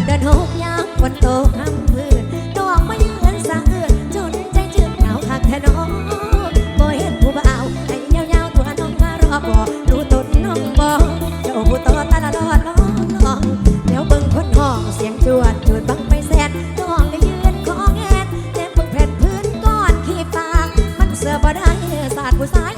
ดเดินหกยามฝนตกห้ำมือต้องไม่ยืนสะอื้นจนใจเจือเหนาวคักแท้น้องบ่เห็นผู้บ่าวไอ้ยาวๆตัวน้องมารอบ่รู้ตนน้องบ่เจ้าผู้ตตาลอดน้องน้วบิ่งคนห้องเสียงจวดจูดบังไปแสนน้องได้ยืนขอแงนแต่เบิ่แผ่พื้นกอนขี้ปากมันเสือบ่ได้ศาสตร์ผู้ชาย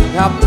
ำครับ